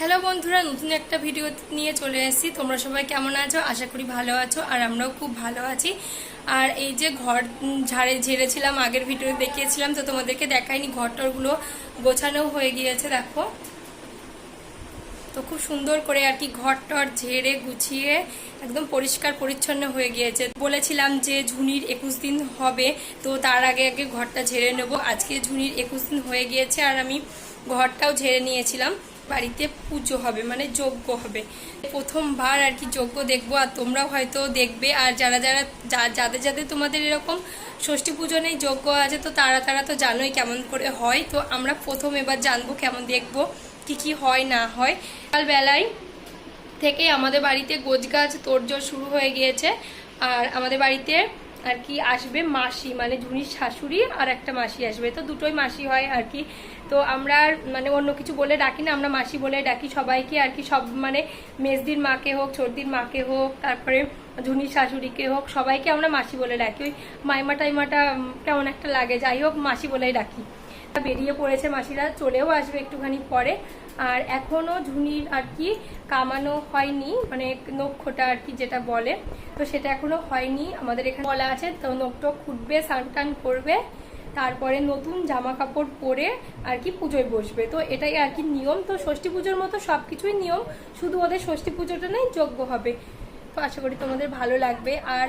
Hello বন্ধুরা, নতুন একটা ভিডিও নিয়ে চলে এসেছি। তোমরা সবাই কেমন আছো? আশা করি ভালো আছো আর আমরাও খুব ভালো আছি। আর এই যে ঘর ঝাড়ে ঝেড়েছিলাম, আগের ভিডিও দেখিয়েছিলাম, তো তোমাদেরকে দেখাইনি, ঘরটরগুলো গোছানো হয়ে গিয়েছে, দেখো। তো খুব সুন্দর করে আর কি ঘর টর ঝেড়ে গুছিয়ে একদম পরিষ্কার পরিচ্ছন্ন হয়ে গিয়েছে। বলেছিলাম যে ঝুনির একুশ দিন হবে, তো তার আগে আগে ঘরটা ঝেড়ে নেব। আজকে ঝুনির একুশ দিন হয়ে গিয়েছে আর আমি ঘরটাও ঝেড়ে নিয়েছিলাম। বাড়িতে পুজো হবে মানে যজ্ঞ হবে। প্রথমবার আর কি যজ্ঞ দেখব, আর তোমরাও হয়তো দেখবে। আর যারা যারা যাদের যাদের তোমাদের এরকম ষষ্ঠী পুজো নেই, যজ্ঞ আছে, তো তারা তারা তো জানোই কেমন করে হয়। তো আমরা প্রথম এবার জানব কেমন দেখব, কি কি হয়, না হয়। সকালবেলায় থেকে আমাদের বাড়িতে গোছ গাছ তোড়জোড় শুরু হয়ে গিয়েছে। আর আমাদের বাড়িতে আর কি আসবে মাসি মানে ঝুনির শাশুড়ি আর একটা মাসি আসবে। তো দুটোই মাসি হয় আর কি। তো আমরা মানে অন্য কিছু বলে ডাকি না, আমরা মাসি বলে ডাকি সবাইকে আর কি। সব মানে মেজদির মাকে হোক ছোটদির মাকে হোক, তারপরে ঝুনির শাশুড়িকে হোক, সবাইকে আমরা মাসি বলে ডাকি। ওই মাইমা টাইমাটা কেমন একটা লাগে। যাই হোক, মাসি বলেই ডাকি। বেরিয়ে পড়েছে মাসিরা, চলেও আসবে একটুখানি পরে। আর এখনও ঝুনির আর কি কামানো হয়নি মানে নক্ষটা আর কি যেটা বলে, তো সেটা এখনও হয়নি। আমাদের এখানে বলা আছে, তো নখটক খুঁটবে স্নান করবে, তারপরে নতুন জামা কাপড় পরে আর কি পুজোয় বসবে। তো এটাই আর কি নিয়ম, তো ষষ্ঠী পুজোর মতো সব কিছুই নিয়ম, শুধু ওদের ষষ্ঠী পুজোটা নেই যোগ্য হবে। তো আশা করি তোমাদের ভালো লাগবে। আর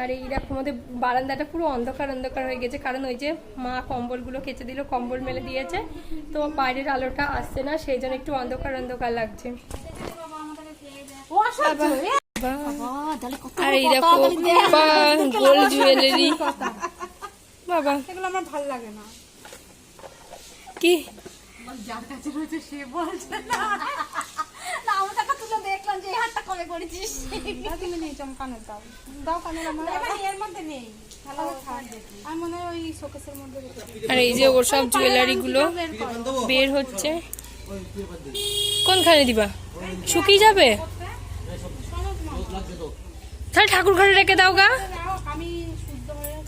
আর এই দেখো আমাদের বারান্দাটা পুরো অন্ধকার অন্ধকার হয়ে গেছে। কারণ ওই যে মা কম্বলগুলো কেচে দিল কম্বল মেলে দিয়েছে। তো বাইরের আলোটা আসছে না সেই জন্য একটু অন্ধকার অন্ধকার লাগছে। আর এই দেখো গোল জুয়েলারি। বাবা। এগুলো আমার ভালো লাগে না। কি? যার কাছে রয়েছে সে বলছে না না আমি টাকা তুলে দেখলাম করেছিস? তুমি নেই চম কানের দাও। দাও কানের আমার এর মধ্যে নেই। আমি মনে হয় ওই শোকেসের মধ্যে আর এই যে ওর সব জুয়েলারি গুলো বের হচ্ছে। কোনখানে দিবা? শুকিয়ে যাবে? তাহলে ঠাকুর ঘরে রেখে দাও গা। হয়ে।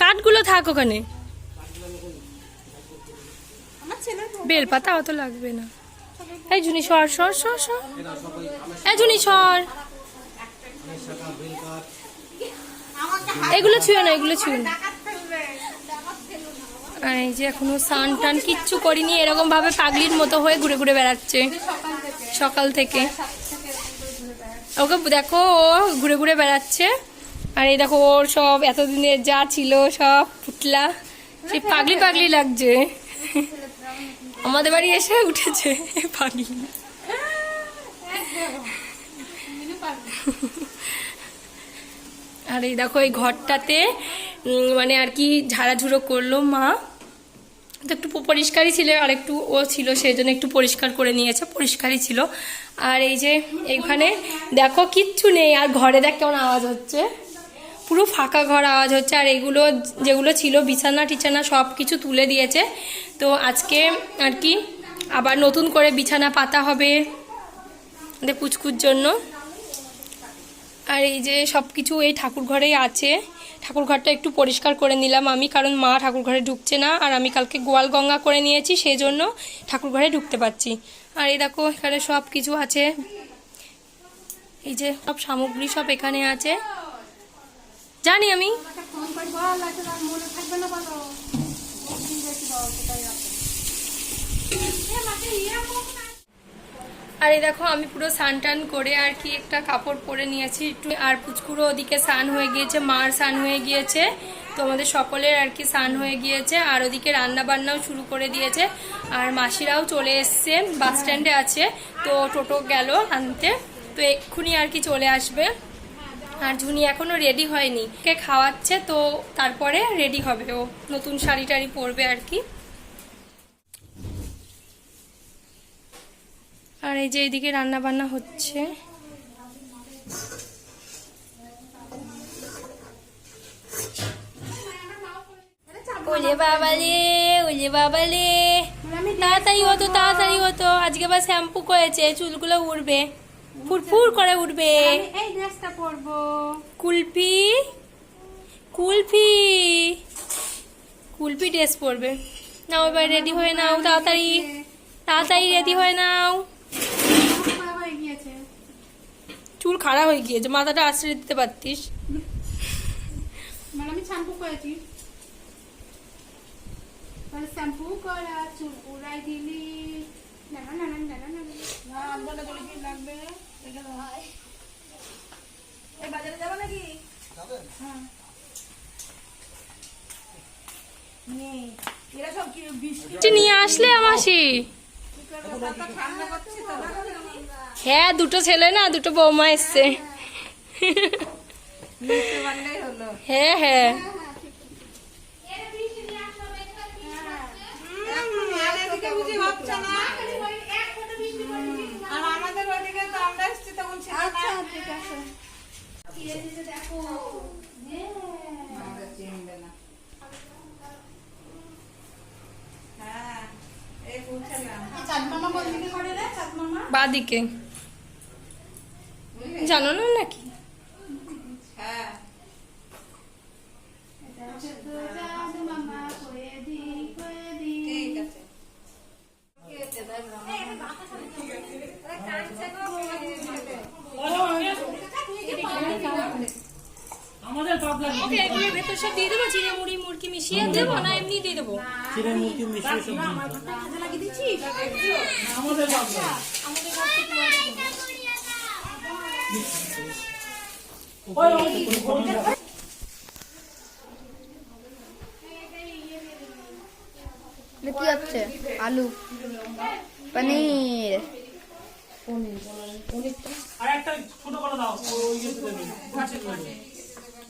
কাঠগুলো থাক ওখানে। আমার ছেলে তো বেল পাতা অত লাগবে না। এই জুনি সর সর সর সর। এই জুনি সর। এগুলো ছুঁয়ো না, এগুলো ছুঁয়ো। না এই যে এখনও স্নান টান কিচ্ছু করিনি, এরকম ভাবে পাগলির মতো হয়ে ঘুরে ঘুরে বেড়াচ্ছে। সকাল থেকে। ওকে দেখো, ও ঘুরে ঘুরে বেড়াচ্ছে। আর এই দেখো, ওর সব এতদিনের যা ছিল সব পুতলা। সেই পাগলি পাগলি লাগছে। আমাদের বাড়ি এসে উঠেছে পাগলি আর এই দেখো, এই ঘরটাতে মানে আর কি ঝাড়াঝুড়ো করল মা। তো একটু পরিষ্কারই ছিল, আর একটু ও ছিল, সেই জন্য একটু পরিষ্কার করে নিয়েছে, পরিষ্কারই ছিল। আর এই যে এখানে দেখো কিচ্ছু নেই, আর ঘরে দেখ কেমন আওয়াজ হচ্ছে। পুরো ফাঁকা ঘর আওয়াজ হচ্ছে, আর এগুলো যেগুলো ছিল, বিছানা, টিছানা, সব কিছু তুলে দিয়েছে। তো আজকে আর কি, আবার নতুন করে বিছানা পাতা হবে পুচকুর জন্য। আর এই যে সব কিছু এই ঠাকুর ঘরেই আছে। ঠাকুর ঘরটা একটু পরিষ্কার করে নিলাম আমি, কারণ মা ঠাকুর ঘরে ঢুকছে না, আর আমি কালকে গোয়াল গঙ্গা করে নিয়েছি সেই জন্য ঠাকুর ঘরে ঢুকতে পারছি। আর এই দেখো, এখানে সব কিছু আছে। এই যে সব সামগ্রী সব এখানে আছে। জানি আমি। আর এই দেখো, আমি পুরো স্নান টান করে আর কি একটা কাপড় পরে নিয়েছি। একটু আর পুচকুরো ওদিকে স্নান হয়ে গিয়েছে, মার স্নান হয়ে গিয়েছে। তো আমাদের সকলের আর কি স্নান হয়ে গিয়েছে, আর ওদিকে রান্না বান্নাও শুরু করে দিয়েছে। আর মাসিরাও চলে এসছে, বাস স্ট্যান্ডে আছে, তো টোটো গেল আনতে। তো এক্ষুনি আর কি চলে আসবে। আর ঝুনি এখনও রেডি হয়নি। কে খাওয়াচ্ছে, তো তারপরে রেডি হবে ও। নতুন শাড়ি টাড়ি পরবে আর কি। আর এই যে এইদিকে রান্না বান্না হচ্ছে। তাড়াতাড়ি হতো তাড়াতাড়ি হতো। আজকে বা শ্যাম্পু করেছে, চুলগুলো উড়বে। ফুরফুর করে উঠবে। এই ড্রেসটা পরবো কুলফি কুলফি কুল গুলপি ড্রেস পরবে। নাও এবার রেডি হয়ে নাও তাড়াতাড়ি তাড়াতাড়ি রেডি হয়ে নাও। খারাপ চুল খাড়া হয়ে গিয়েছে মাথাটা আশ্রয় দিতে পারতিস। আমি শ্যাম্পু করেছি। শ্যাম্পু করা চুল উড়াই দিলি। না না না না না না না বলে বলে কি লাগবে? এটা দাও। এই বাজারে যাব নাকি? হ্যাঁ। নিয়ে আসলে আমাসি ঠান্ডা করছে তো হ্যাঁ দুটো ছেলে না দুটো বৌমা এসছে। পারলেই হলো হ্যাঁ হ্যাঁ আর আমাদের ওদিকে তো আমরা এসেছি তখন ছিল না আচ্ছা ঠিক আছে আমাদের চিনবে না হ্যাঁ এই পৌঁছালাম চাঁদ মামা কোন দিকে করে রে চাঁদ মামা বাদিকে। জানো না নাকি? হ্যাঁ ঠিক আছে আমাদের পাবলা ওকে ভেতর সব দিয়ে দেবো জিরে মুড়ি মুরকি মিশিয়ে দেবো না এমনি দিয়ে দেবো। চিড়ে মিশিয়ে সব আমাদের পাবলা ওই ওই কি হচ্ছে? আলু পনির। আর একটা ছোট করে দাও ওই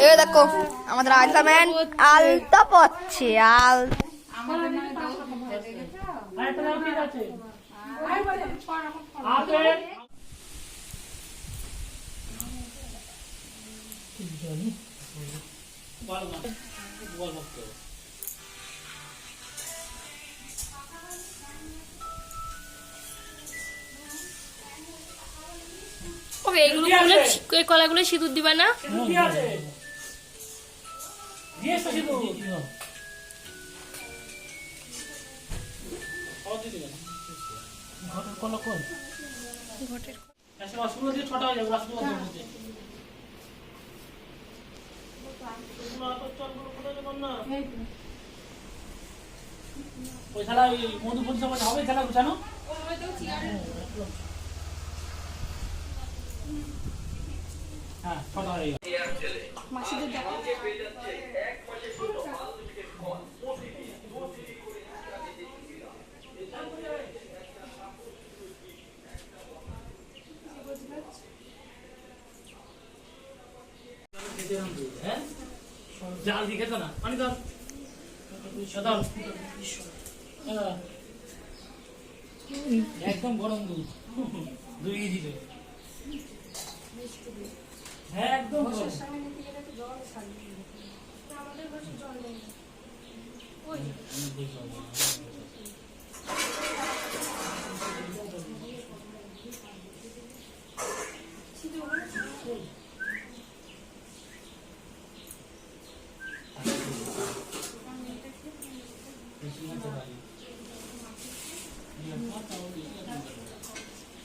এই, দেখো আমাদের আলতা ম্যান আলতা পচ্ছে আল। বল না, বল খুলে এই কলাগুলো সিঁদুর দিবা না। ঘটের কলা? ঘটের আচ্ছা, দিয়ে ছটা হয়ে যাবে? ওই খেলা মধু পঞ্চম হবে খেলা গুছানো হ্যাঁ ছটা গেল। জাল দিয়ে খেতো না? পানি দাও। দাও। হ্যাঁ। একদম গরম দুধ। দুই দেবে হ্যাঁ একদম। গরম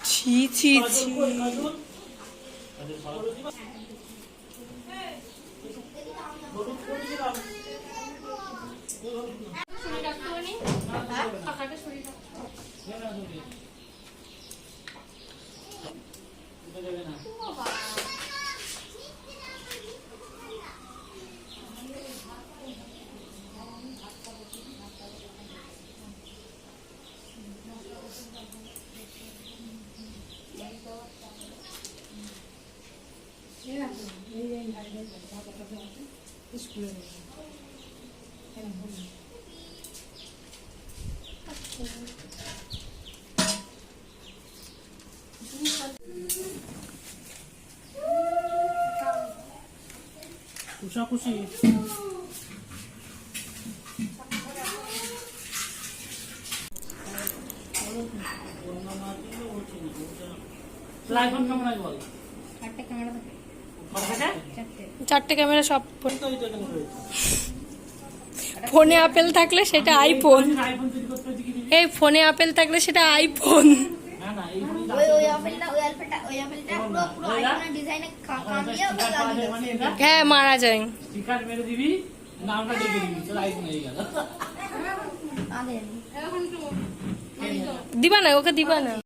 ছি ছি ছি। কুসাকুসি আইফোন কেমন আছে বল কটা থাকে? চারটে ক্যামেরা সব ফোন- আপেল থাকলে সেটা আইফোন? এই ফোনে আপেল থাকলে সেটা আইফোন মানে হ্যাঁ মারা যায়। স্টিকার মেরে দিবি নামটা লিখে দিবি চল আইফোন হয়ে গেল। আদেন দিবা না ওকে দিবা না।